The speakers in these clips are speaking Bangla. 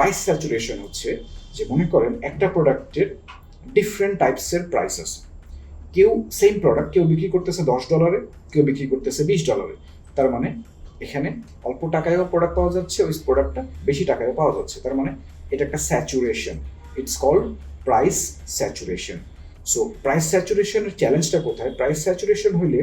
প্রাইস স্যাচুরেশন হচ্ছে যে মনে করেন একটা প্রোডাক্টের ডিফারেন্ট টাইপসের প্রাইস আছে। কেউ সেম প্রোডাক্ট কেউ বিক্রি করতেছে দশ ডলারে কেউ বিক্রি করতেছে বিশ ডলারে তার মানে এখানে অল্প টাকায়ও প্রোডাক্ট পাওয়া যাচ্ছে, ওই প্রোডাক্টটা বেশি টাকায়ও পাওয়া যাচ্ছে। তার মানে এটা একটা saturation it's called price saturation so price স্যাচুরেশনের চ্যালেঞ্জটা কোথায়? প্রাইস স্যাচুরেশন হইলে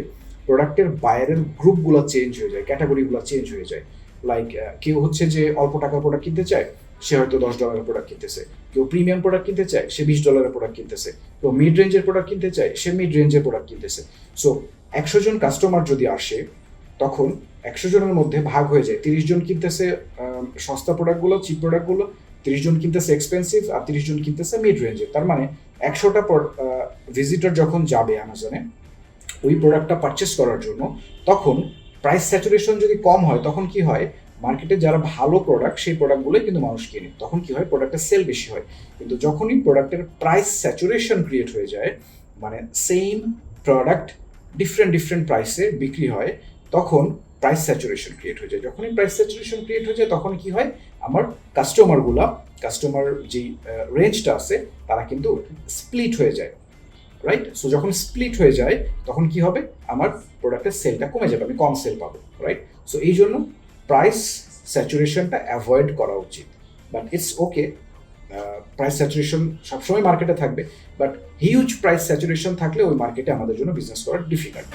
প্রোডাক্টের বাইরের গ্রুপগুলো চেঞ্জ হয়ে যায় ক্যাটাগরিগুলো চেঞ্জ হয়ে যায়। লাইক কেউ হচ্ছে যে অল্প টাকার প্রোডাক্ট কিনতে চায়, সে হয়তো দশ ডলারের প্রোডাক্ট কিনতেছে। কেউ প্রিমিয়াম প্রোডাক্ট কিনতে চায়, সে বিশ ডলারের প্রোডাক্ট কিনতেছে। কেউ মিড রেঞ্জের প্রোডাক্ট কিনতে চায়, সে মিড রেঞ্জের প্রোডাক্ট কিনতেছে। সো একশো জন কাস্টমার যদি আসে, তখন একশো জনের মধ্যে ভাগ হয়ে যায়। তিরিশ জন কিনতেছে সস্তা প্রোডাক্টগুলো চিপ প্রোডাক্টগুলো তিরিশ জন কিনতেছে এক্সপেন্সিভ আর তিরিশ জন কিনতেছে মিড রেঞ্জের তার মানে একশোটা ভিজিটর যখন যাবে অ্যামাজনে ওই প্রোডাক্টটা পারচেস করার জন্য, তখন প্রাইস স্যাচুরেশন যদি কম হয়, তখন কি হয়? মার্কেটে যারা ভালো প্রোডাক্ট সেই প্রোডাক্টগুলোই কিন্তু মানুষ কিনে তখন কি হয়? প্রোডাক্টের সেল বেশি হয়। কিন্তু যখনই প্রোডাক্টের প্রাইস স্যাচুরেশন ক্রিয়েট হয়ে যায় মানে সেম প্রোডাক্ট ডিফারেন্ট ডিফারেন্ট প্রাইসে বিক্রি হয়, তখন প্রাইস স্যাচুরেশন ক্রিয়েট হয়ে যায়। যখনই প্রাইস স্যাচুরেশন ক্রিয়েট হয়ে যায়, তখন কি হয়? আমার কাস্টমারগুলা কাস্টমার যেই রেঞ্জটা আছে, তারা কিন্তু স্প্লিট হয়ে যায়। রাইট সো যখন স্প্লিট হয়ে যায়, তখন কি হবে? আমার প্রোডাক্টের সেলটা কমে যাবে, আমি কম সেল পাবো রাইট সো এই জন্য প্রাইস স্যাচুরেশনটা অ্যাভয়েড করা উচিত। But it's okay price saturation সবসময় মার্কেটে থাকবে বাট হিউজ প্রাইস স্যাচুরেশন থাকলে ওই মার্কেটে আমাদের জন্য বিজনেস করা ডিফিকাল্ট